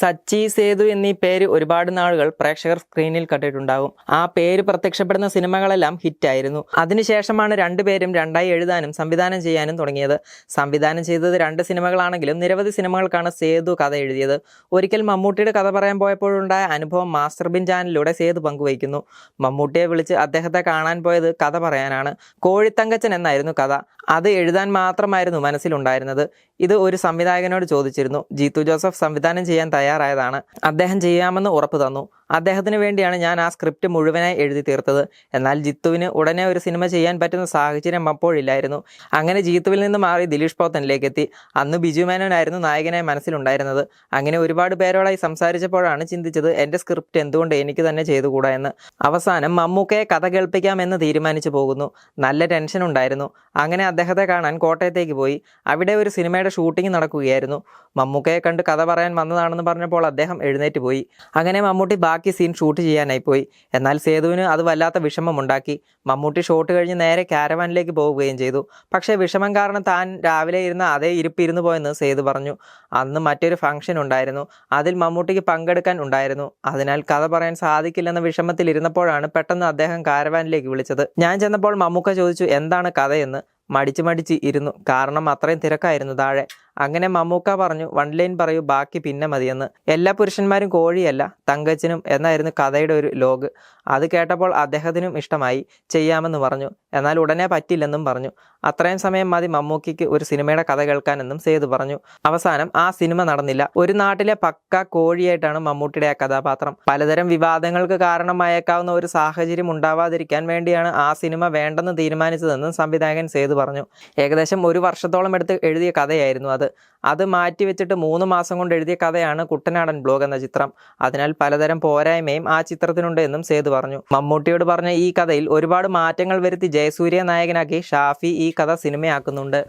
സച്ചി സേതു എന്നീ പേര് ഒരുപാട് നാളുകൾ പ്രേക്ഷകർ സ്ക്രീനിൽ കണ്ടിട്ടുണ്ടാകും. ആ പേര് പ്രത്യക്ഷപ്പെടുന്ന സിനിമകളെല്ലാം ഹിറ്റായിരുന്നു അതിനുശേഷമാണ് രണ്ടുപേരും രണ്ടായി എഴുതാനും സംവിധാനം ചെയ്യാനും തുടങ്ങിയത്. സംവിധാനം ചെയ്തത് രണ്ട് സിനിമകളാണെങ്കിലും നിരവധി സിനിമകൾക്കാണ് സേതു കഥ എഴുതിയത്. ഒരിക്കൽ മമ്മൂട്ടിയുടെ കഥ പറയാൻ പോയപ്പോഴുണ്ടായ അനുഭവം മാസ്റ്റർ ബിൻ ചാനലിലൂടെ സേതു പങ്കുവയ്ക്കുന്നു. മമ്മൂട്ടിയെ വിളിച്ച് അദ്ദേഹത്തെ കാണാൻ പോയത് കഥ പറയാനാണ്. കോഴിത്തങ്കച്ചൻ എന്നായിരുന്നു കഥ. അത് എഴുതാൻ മാത്രമായിരുന്നു മനസ്സിലുണ്ടായിരുന്നത്. ഇത് ഒരു സംവിധായകനോട് ചോദിച്ചിരുന്നു. ജീത്തു ജോസഫ് സംവിധാനം ചെയ്യാൻ തയ്യാറായതാണ് അദ്ദേഹം ചെയ്യാമെന്ന് ഉറപ്പ് തന്നു. അദ്ദേഹത്തിന് വേണ്ടിയാണ് ഞാൻ ആ സ്ക്രിപ്റ്റ് മുഴുവനായി എഴുതി തീർത്തത്. എന്നാൽ ജിത്തുവിന് ഉടനെ ഒരു സിനിമ ചെയ്യാൻ പറ്റുന്ന സാഹചര്യം അപ്പോഴില്ലായിരുന്നു. അങ്ങനെ ജിത്തുവിൽ നിന്ന് മാറി ദിലീഷ് പോത്തനിലേക്ക് എത്തി. അന്ന് ബിജു മേനോനായിരുന്നു നായകനായി മനസ്സിലുണ്ടായിരുന്നത്. അങ്ങനെ ഒരുപാട് പേരോടായി സംസാരിച്ചപ്പോഴാണ് ചിന്തിച്ചത് എന്റെ സ്ക്രിപ്റ്റ് എന്തുകൊണ്ട് എനിക്ക് തന്നെ ചെയ്തുകൂടാ എന്ന്. അവസാനം മമ്മൂക്കയെ കഥ കേൾപ്പിക്കാമെന്ന് തീരുമാനിച്ചു പോകുന്നു. നല്ല ടെൻഷൻ ഉണ്ടായിരുന്നു. അങ്ങനെ അദ്ദേഹത്തെ കാണാൻ കോട്ടയത്തേക്ക് പോയി. അവിടെ ഒരു സിനിമയുടെ ഷൂട്ടിംഗ് നടക്കുകയായിരുന്നു. മമ്മൂക്കയെ കണ്ട് കഥ പറയാൻ വന്നതാണെന്ന് പറഞ്ഞപ്പോൾ അദ്ദേഹം എഴുന്നേറ്റ് പോയി. അങ്ങനെ മമ്മൂട്ടി സീൻ ഷൂട്ട് ചെയ്യാനായി പോയി. എന്നാൽ സേതുവിന് അത് വല്ലാത്ത വിഷമമുണ്ടാക്കി. മമ്മൂട്ടി ഷോട്ട് കഴിഞ്ഞ് നേരെ കാരവാനിലേക്ക് പോവുകയും ചെയ്തു. പക്ഷേ വിഷമം കാരണം താൻ രാവിലെ ഇരുന്ന അതേ ഇരിപ്പിരുന്നു പോയെന്ന് സേതു പറഞ്ഞു. അന്ന് മറ്റൊരു ഫംഗ്ഷൻ ഉണ്ടായിരുന്നു. അതിൽ മമ്മൂട്ടിക്ക് പങ്കെടുക്കാൻ ഉണ്ടായിരുന്നു. അതിനാൽ കഥ പറയാൻ സാധിക്കില്ലെന്ന വിഷമത്തിൽ ഇരുന്നപ്പോഴാണ് പെട്ടെന്ന് അദ്ദേഹം കാരവാനിലേക്ക് വിളിച്ചത്. ഞാൻ ചെന്നപ്പോൾ മമ്മൂക്ക ചോദിച്ചു എന്താണ് കഥയെന്ന്? മടിച്ച് മടിച്ച് ഇരുന്നു. കാരണം അത്രയും തിരക്കായിരുന്നു താഴെ. അങ്ങനെ മമ്മൂക്ക പറഞ്ഞു വൺ ലൈൻ പറയൂ ബാക്കി പിന്നെ മതിയെന്ന്. എല്ലാ പുരുഷന്മാരും കോഴിയല്ല തങ്കച്ചനും എന്നായിരുന്നു കഥയുടെ ഒരു ലോഗ് അത് കേട്ടപ്പോൾ അദ്ദേഹത്തിനും ഇഷ്ടമായി ചെയ്യാമെന്ന് പറഞ്ഞു. എന്നാൽ ഉടനെ പറ്റില്ലെന്നും പറഞ്ഞു. അത്രയും സമയം മതി മമ്മൂക്കിക്ക് ഒരു സിനിമയുടെ കഥ കേൾക്കാനെന്നും സേതു പറഞ്ഞു. അവസാനം ആ സിനിമ നടന്നില്ല. ഒരു നാട്ടിലെ പക്ക കോഴിയായിട്ടാണ് മമ്മൂട്ടിയുടെ ആ കഥാപാത്രം. പലതരം വിവാദങ്ങൾക്ക് കാരണമായേക്കാവുന്ന ഒരു സാഹചര്യം ഉണ്ടാവാതിരിക്കാൻ വേണ്ടിയാണ് ആ സിനിമ വേണ്ടെന്ന് തീരുമാനിച്ചതെന്നും സംവിധായകൻ സേതു പറഞ്ഞു. ഏകദേശം ഒരു വർഷത്തോളം എടുത്ത് എഴുതിയ കഥയായിരുന്നു അത്. അത് മാറ്റിവെച്ചിട്ട് മൂന്ന് മാസം കൊണ്ട് എഴുതിയ കഥയാണ് കുട്ടനാടൻ ബ്ലോഗ് എന്ന ചിത്രം. അതിനാൽ പലതരം പോരായ്മയും ആ ചിത്രത്തിനുണ്ട് എന്നും സേതു പറഞ്ഞു. മമ്മൂട്ടിയോട് പറഞ്ഞ ഈ കഥയിൽ ഒരുപാട് മാറ്റങ്ങൾ വരുത്തി ജയസൂര്യ നായകനാക്കി ഷാഫി ഈ കഥ സിനിമയാക്കുന്നുണ്ട്.